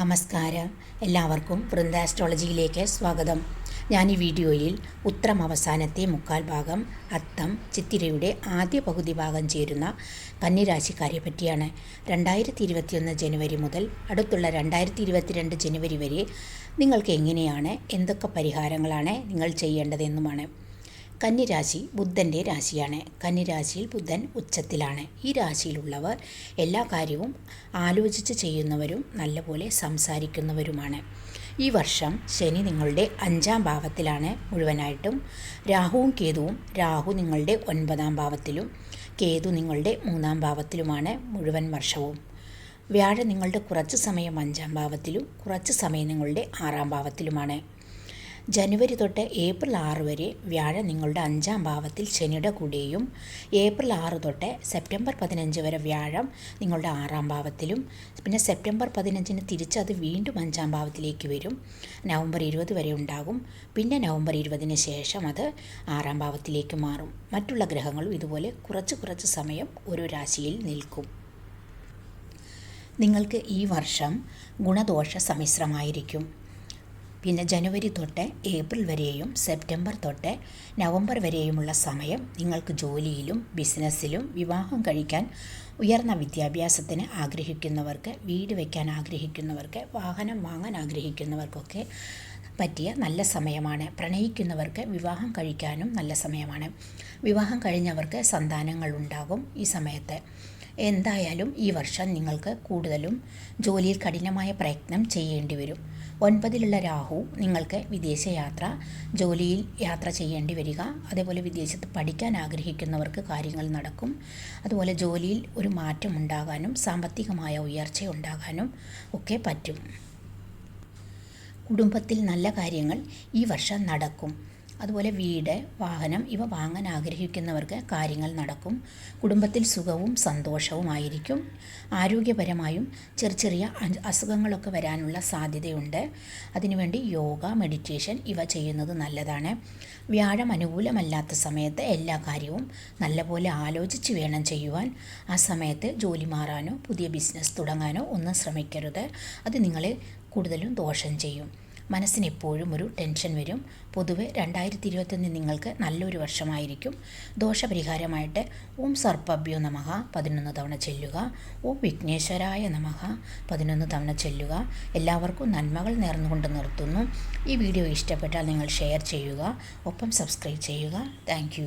നമസ്കാരം. എല്ലാവർക്കും വൃന്ദാസ്ട്രോളജിയിലേക്ക് സ്വാഗതം. ഞാൻ ഈ വീഡിയോയിൽ ഉത്രം അവസാനത്തെ മുക്കാൽ ഭാഗം അത്തം ചിത്തിരയുടെ ആദ്യ പകുതി ഭാഗം ചേരുന്ന കന്നിരാശിക്കാരെ പറ്റിയാണ്. രണ്ടായിരത്തി ഇരുപത്തിയൊന്ന് ജനുവരി മുതൽ അടുത്തുള്ള രണ്ടായിരത്തി ഇരുപത്തിരണ്ട് ജനുവരി വരെ നിങ്ങൾക്ക് എങ്ങനെയാണ് എന്തൊക്കെ പരിഹാരങ്ങളാണ് നിങ്ങൾ ചെയ്യേണ്ടതെന്നുമാണ്. കന്നിരാശി ബുദ്ധന്റെ രാശിയാണ്. കന്നിരാശിയിൽ ബുദ്ധൻ ഉച്ചത്തിലാണ്. ഈ രാശിയിലുള്ളവർ എല്ലാ കാര്യവും ആലോചിച്ച് ചെയ്യുന്നവരും നല്ലപോലെ സംസാരിക്കുന്നവരുമാണ്. ഈ വർഷം ശനി നിങ്ങളുടെ അഞ്ചാം ഭാവത്തിലാണ് മുഴുവനായിട്ടും. രാഹുവും കേതുവും രാഹു നിങ്ങളുടെ ഒൻപതാം ഭാവത്തിലും കേതു നിങ്ങളുടെ മൂന്നാം ഭാവത്തിലുമാണ് മുഴുവൻ വർഷവും. വ്യാഴം നിങ്ങളുടെ കുറച്ച് സമയം അഞ്ചാം ഭാവത്തിലും കുറച്ച് സമയം നിങ്ങളുടെ ആറാം ഭാവത്തിലുമാണ്. ജനുവരി തൊട്ട് ഏപ്രിൽ ആറ് വരെ വ്യാഴം നിങ്ങളുടെ അഞ്ചാം ഭാവത്തിൽ ശനിയുടെ കൂടെയും ഏപ്രിൽ ആറ് തൊട്ട് സെപ്റ്റംബർ പതിനഞ്ച് വരെ വ്യാഴം നിങ്ങളുടെ ആറാം ഭാവത്തിലും പിന്നെ സെപ്റ്റംബർ പതിനഞ്ചിന് തിരിച്ചത് വീണ്ടും അഞ്ചാം ഭാവത്തിലേക്ക് വരും. നവംബർ ഇരുപത് വരെ ഉണ്ടാകും. പിന്നെ നവംബർ ഇരുപതിന് ശേഷം അത് ആറാം ഭാവത്തിലേക്ക് മാറും. മറ്റുള്ള ഗ്രഹങ്ങളും ഇതുപോലെ കുറച്ച് കുറച്ച് സമയം ഒരു രാശിയിൽ നിൽക്കും. നിങ്ങൾക്ക് ഈ വർഷം ഗുണദോഷ സമ്മിശ്രമായിരിക്കും. പിന്നെ ജനുവരി തൊട്ട് ഏപ്രിൽ വരെയും സെപ്റ്റംബർ തൊട്ട് നവംബർ വരെയുമുള്ള സമയം നിങ്ങൾക്ക് ജോലിയിലും ബിസിനസ്സിലും വിവാഹം കഴിക്കാൻ ഉയർന്ന വിദ്യാഭ്യാസത്തിന് ആഗ്രഹിക്കുന്നവർക്ക് വീട് വയ്ക്കാൻ ആഗ്രഹിക്കുന്നവർക്ക് വാഹനം വാങ്ങാൻ ആഗ്രഹിക്കുന്നവർക്കൊക്കെ പറ്റിയ നല്ല സമയമാണ്. പ്രണയിക്കുന്നവർക്ക് വിവാഹം കഴിക്കാനും നല്ല സമയമാണ്. വിവാഹം കഴിഞ്ഞവർക്ക് സന്താനങ്ങൾ ഉണ്ടാകും ഈ സമയത്ത്. എന്തായാലും ഈ വർഷം നിങ്ങൾക്ക് കൂടുതലും ജോലിയിൽ കഠിനമായ പ്രയത്നം ചെയ്യേണ്ടി വരും. ഒൻപതിലുള്ള രാഹു നിങ്ങൾക്ക് വിദേശയാത്ര ജോലിയിൽ യാത്ര ചെയ്യേണ്ടി വരിക അതേപോലെ വിദേശത്ത് പഠിക്കാൻ ആഗ്രഹിക്കുന്നവർക്ക് കാര്യങ്ങൾ നടക്കും അതുപോലെ ജോലിയിൽ ഒരു മാറ്റം ഉണ്ടാകാനും സാമ്പത്തികമായ ഉയർച്ച ഉണ്ടാകാനും ഒക്കെ പറ്റും. കുടുംബത്തിൽ നല്ല കാര്യങ്ങൾ ഈ വർഷം നടക്കും. അതുപോലെ വീട് വാഹനം ഇവ വാങ്ങാൻ ആഗ്രഹിക്കുന്നവർക്ക് കാര്യങ്ങൾ നടക്കും. കുടുംബത്തിൽ സുഖവും സന്തോഷവും ആയിരിക്കും. ആരോഗ്യപരമായും ചെറിയ ചെറിയ അസുഖങ്ങളൊക്കെ വരാനുള്ള സാധ്യതയുണ്ട്. അതിനുവേണ്ടി യോഗ മെഡിറ്റേഷൻ ഇവ ചെയ്യുന്നത് നല്ലതാണ്. വ്യാഴം അനുകൂലമല്ലാത്ത സമയത്ത് എല്ലാ കാര്യവും നല്ലപോലെ ആലോചിച്ച് വേണം ചെയ്യുവാൻ. ആ സമയത്ത് ജോലി മാറാനോ പുതിയ ബിസിനസ് തുടങ്ങാനോ ഒന്നും ശ്രമിക്കരുത്. അത് നിങ്ങളെ കൂടുതലും ദോഷം ചെയ്യും. മനസ്സിന് എപ്പോഴും ഒരു ടെൻഷൻ വരും. പൊതുവെ രണ്ടായിരത്തി ഇരുപത്തൊന്ന് നിങ്ങൾക്ക് നല്ലൊരു വർഷമായിരിക്കും. ദോഷപരിഹാരമായിട്ട് ഓം സർപ്പഭ്യോ നമഹ പതിനൊന്ന് തവണ ചെല്ലുക. ഓം വിഘ്നേശ്വരായ നമഹ പതിനൊന്ന് തവണ ചെല്ലുക. എല്ലാവർക്കും നന്മകൾ നേർന്നുകൊണ്ട് നിർത്തുന്നു. ഈ വീഡിയോ ഇഷ്ടപ്പെട്ടാൽ നിങ്ങൾ ഷെയർ ചെയ്യുക. ഒപ്പം സബ്സ്ക്രൈബ് ചെയ്യുക. താങ്ക്